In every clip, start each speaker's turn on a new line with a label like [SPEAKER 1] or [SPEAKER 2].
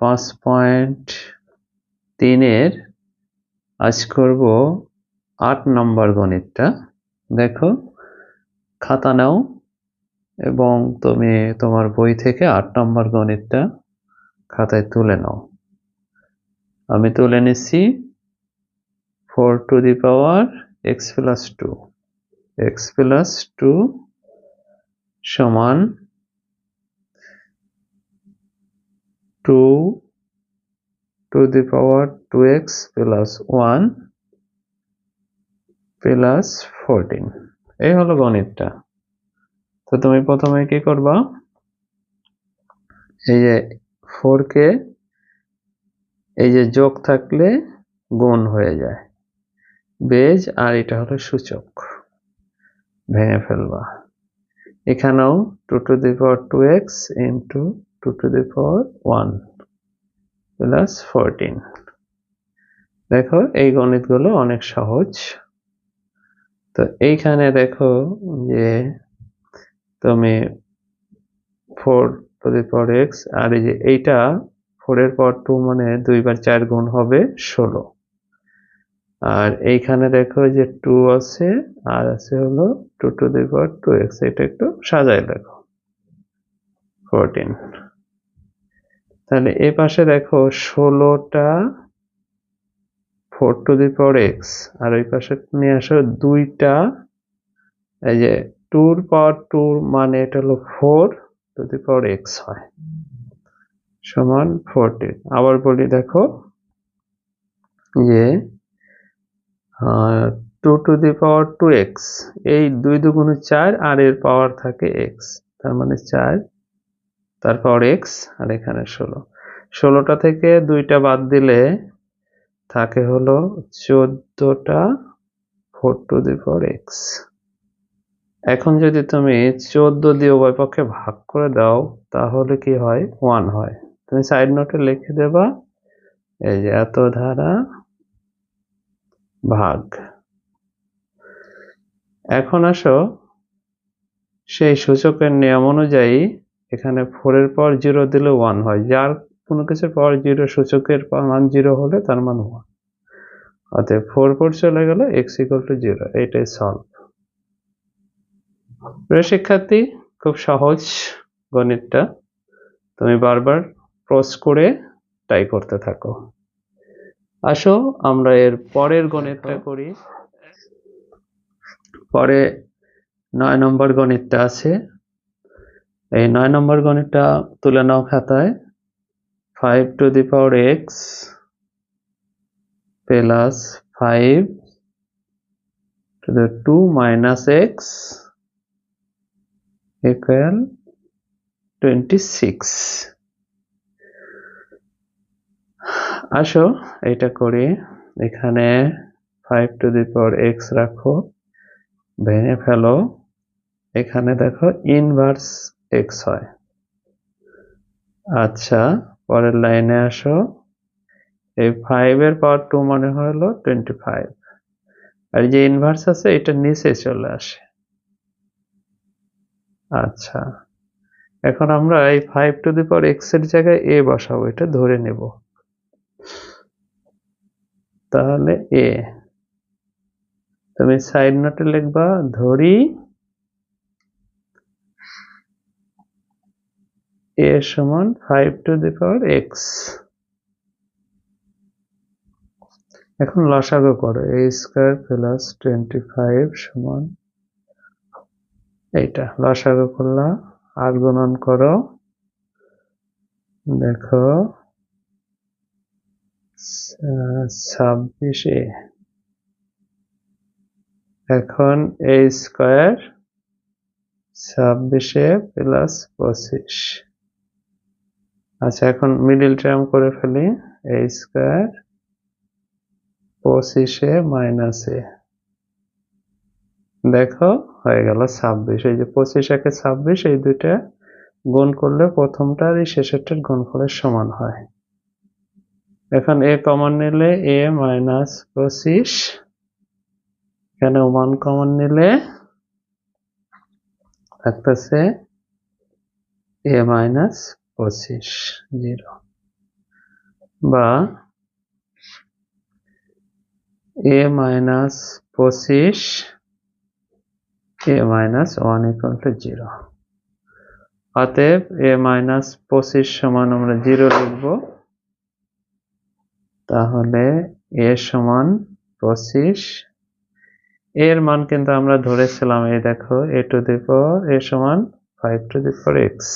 [SPEAKER 1] পাঁচ পয়েন্ট তিনের, আজ করব আট নম্বর গণিতটা। দেখো, খাতা নাও এবং তুমি তোমার বই থেকে আট নম্বর গণিতটা খাতায় তুলে নাও। আমি তুলে নিচ্ছি, four to the power x plus two. X plus two সমান two to the power two x plus one plus fourteen এই হলো গণিতটা। তো তুমি প্রথমে কি করবা? এই যে ফোর কে, এই যে যোগ থাকলে গুণ হয়ে যায়। বেজ আর এটা হলো সূচক। ভেঙে ফেলবা। এখানেও two to the power two x two to the power one plus fourteen দেখো, এই গণিতগুলো অনেক সহজ। তো এইখানে দেখো যে তুমি four to the power x আর এই যে এইটা ফোরের পর টু মানে দুইবার চার গুণ হবে ষোলো। আর এইখানে দেখো যে টু আছে, আর আছে হলো two to the power two x এটা একটু সাজায় দেখো। ফোরটিন তাহলে এ পাশে দেখো ষোলোটা four to the power x আর ওই পাশে নিয়ে আসো দুইটা, এই যে টুর পাওয়ার টু মানে এটা হলো four to the power x হয়, সমান ফোরটিন আবার বলি দেখো যে two to the power two x এই দুই দুগুণ চার আর এর পাওয়ার থাকে এক্স তার মানে চার তার পাওয়ার এক্স আর এখানে ষোলো। ষোলোটা থেকে দুইটা বাদ দিলে থাকে হলো চোদ্দটা four to the power x. এখন যদি তুমি চোদ্দ দিয়ে উভয় পক্ষে ভাগ করে দাও, তাহলে কি হয়? ওয়ান হয়। তুমি সাইড নোটে লিখে দেবা, এই যে এত ধারা ভাগ। এখন আসো, সেই সূচকের নিয়ম অনুযায়ী এখানে ফোরের পর জিরো দিলে ওয়ান হয়। যার কোনো কিছুর পর জিরো সূচকের মান জিরো হলে তার মান ওয়ান অতএব ফোর ফোর চলে গেলে এক্স ইকুয়াল টু জিরো এইটাই সলভ প্রিয় শিক্ষার্থী খুব সহজ গণিতটা। তুমি বারবার ক্রস করে টাই করতে থাকো। আসো আমরা এর পরের গণিতটা করি। পরে নয় নম্বর গণিতটা আছে। এই নয় নম্বর গণিতটা তুলে নাও খাতায়। Five to the power x plus five the two minus x equal twenty six আসো এটা করি এখানে five to the power x রাখো, ভেঙে ফেলো। এখানে দেখো ইনভার্স এক্স হয়। আচ্ছা পরের লাইনে আসো। এই ফাইভের পাওয়ার টু মানে হলো টোয়েন্টি ফাইভ আর যে ইনভার্স আছে, এটা নিচে চলে আসে। আচ্ছা এখন আমরা এই ফাইভ টু দি পাওয়ার এক্সের জায়গায় এ বসাবো, এটা ধরে নেব। তাহলে এ তুমি সাইড নোটে লিখবা, ধরি এ সমান five to the power x এখন লসাগু করো a square plus twenty five সমান এইটা। লসাগু করলা, আর গুণন করো, দেখো, ছাব্বিশে এখন এ স্কোয়ার ছাব্বিশে প্লাস পঁচিশ। আচ্ছা এখন মিডিল টার্ম করে ফেলি। এ স্কোয়ার পঁচিশে মাইনাস দেখো, হয়ে গেল ছাব্বিশ। এই যে পঁচিশ একে ছাব্বিশ, এই দুইটা গুণ করলে প্রথমটার এই শেষেরটার গুণফলের সমান হয়। এখন এ কমন নিলে এ মাইনাস পঁচিশ। এখানে ওয়ান কমন নিলে থাকতেছে এ মাইনাস পঁচিশ, জিরো। বা এ মাইনাস পঁচিশ, a minus one equal to zero. অতএব এ মাইনাস পঁচিশ সমান আমরা জিরো লিখব। তাহলে এ সমান পঁচিশ। এর মান কিন্তু আমরা ধরেছিলাম, এই দেখো, এ টু দি এ সমান five to the power x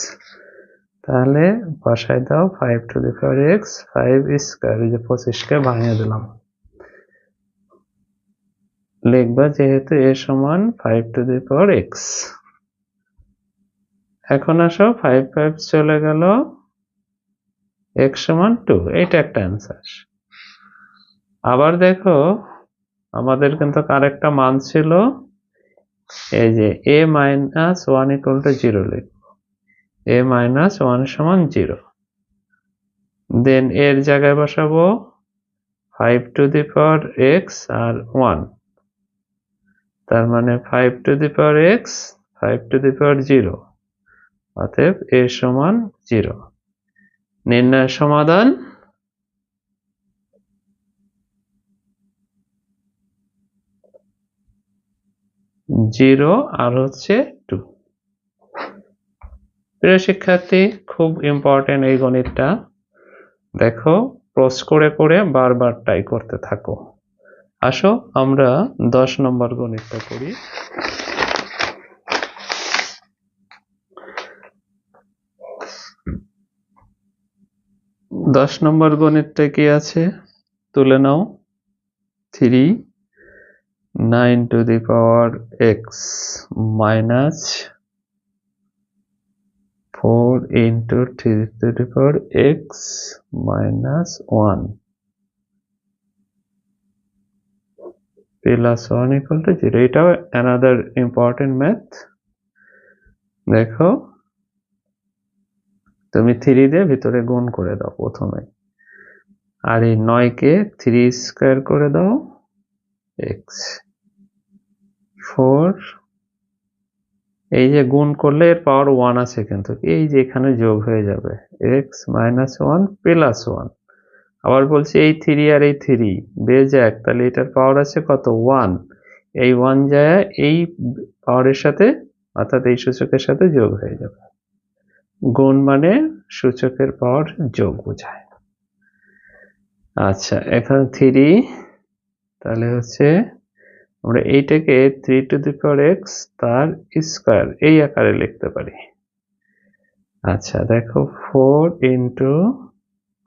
[SPEAKER 1] তাহলে বসাই দাও five to the power x five square এই যে পঁচিশকে ভাঙিয়ে দিলাম। লিখবা যেহেতু এ সমান five to the power x এখন আসো ফাইভ ফাইভ চলে গেল এক্স সমান টু এইটা একটা অ্যান্সার আবার দেখো আমাদের কিন্তু আরেকটা মান ছিল, এই যে a minus one equal to zero লিখব। এ মাইনাস ওয়ান সমান জিরো দেন এর জায়গায় বসাবো five to the power x R one তার মানে five to the power x five to the power zero অতএব এ সমান জিরো নির্ণয় সমাধান। জিরো আর হচ্ছে প্রিয় শিক্ষার্থী, খুব ইম্পর্টেন্ট এই গণিতটা। দেখো ক্রস করে করে বারবার ট্রাই করতে থাকো। আসো, আমরা দশ নম্বর গণিতটা করি। দশ নম্বর গণিতটা কি আছে? তুলে নাও। Three nine to the power x minus four into three to the power x minus one plus one equal to zero এটাও অ্যানাদার ইম্পর্টেন্ট ম্যাথ দেখো তুমি থ্রি দিয়ে ভিতরে গুণ করে দাও প্রথমে। আর এই নয়কে থ্রি স্কোয়ার করে দাও এক্স ফোর এই যে গুণ করলে এর পাওয়ার ওয়ান আছে কিন্তু। এই যে এখানে যোগ হয়ে যাবে। X minus one plus one আবার বলছি এই থ্রি আর এই থ্রি বেজ এক তাহলে এটার পাওয়ার আছে কত? ওয়ান এই ওয়ান যায়, এই পাওয়ারের সাথে, অর্থাৎ এই সূচকের সাথে যোগ হয়ে যাবে। গুণ মানে সূচকের পাওয়ার যোগ বোঝায়। আচ্ছা এখানে থ্রি তাহলে হচ্ছে আমরা এইটাকে three to the power x তার স্কোয়ার এই আকারে লিখতে পারি। আচ্ছা দেখো ফোর ইন্টু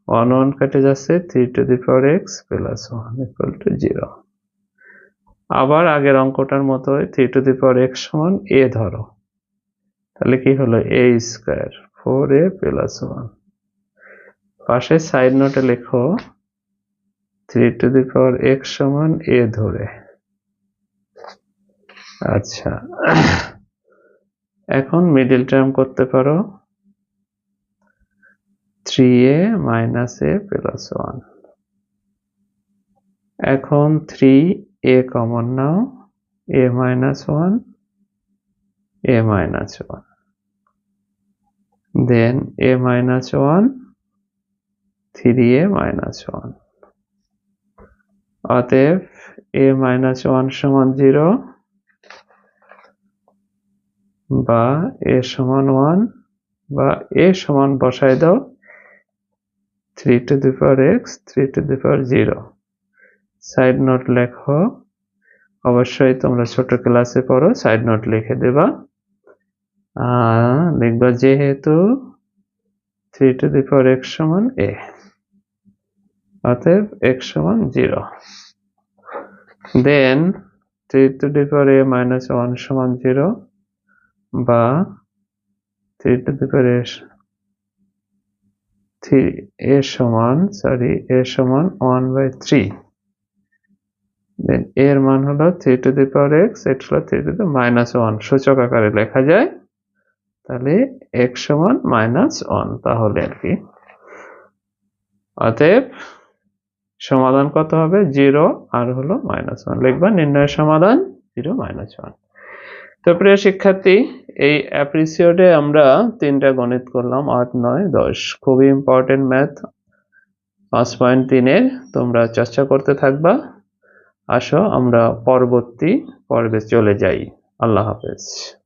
[SPEAKER 1] ওয়ান ওয়ান কেটে যাচ্ছে three to the power x plus one equal to zero আবার আগের অঙ্কটার মতো three to the power x সমান এ ধরো। তাহলে কি হলো? A square four a plus one পাশে সাইড নোটে লেখো three to the power x সমান এ ধরে। আচ্ছা। এখন মিডিল টার্ম করতে পারো। Three a minus a plus one এখন three a common now. A minus one a minus one then a minus one three a minus one অতএব a minus one সমান zero বা এ সমান one বা a সমান বসায় দাও, three to the power x, three to the power zero. Side note লেখো, অবশ্যই তোমরা ছোট ক্লাসে পড়ো, সাইড নোট লিখে দেবা। লিখবা যেহেতু three to the power x সমান এ, অতএব এক্স সমান zero. Then three to the power a minus one সমান জিরো। বা three to the power three a সমান সরি এ সমান ওয়ান বাই থ্রি দেন এর মান হলো three to the power x x হলো three to the minus one সূচক আকারে লেখা যায়, তাহলে এক্স সমান মাইনাস ওয়ান তাহলে আর কি। অতএব সমাধান কত হবে? জিরো আর হলো মাইনাস ওয়ান লিখবা নির্ণয়ের সমাধান জিরো মাইনাস ওয়ান তো প্রিয় শিক্ষার্থী এই অ্যাপ্রিসিয়েটে আমরা তিনটা গণিত করলাম, আট, নয়, দশ। খুবই ইম্পর্টেন্ট ম্যাথ পাঁচ পয়েন্ট তিনের, তোমরা চর্চা করতে থাকবা। আসো, আমরা পরবর্তী পর্বে চলে যাই। আল্লাহ হাফেজ।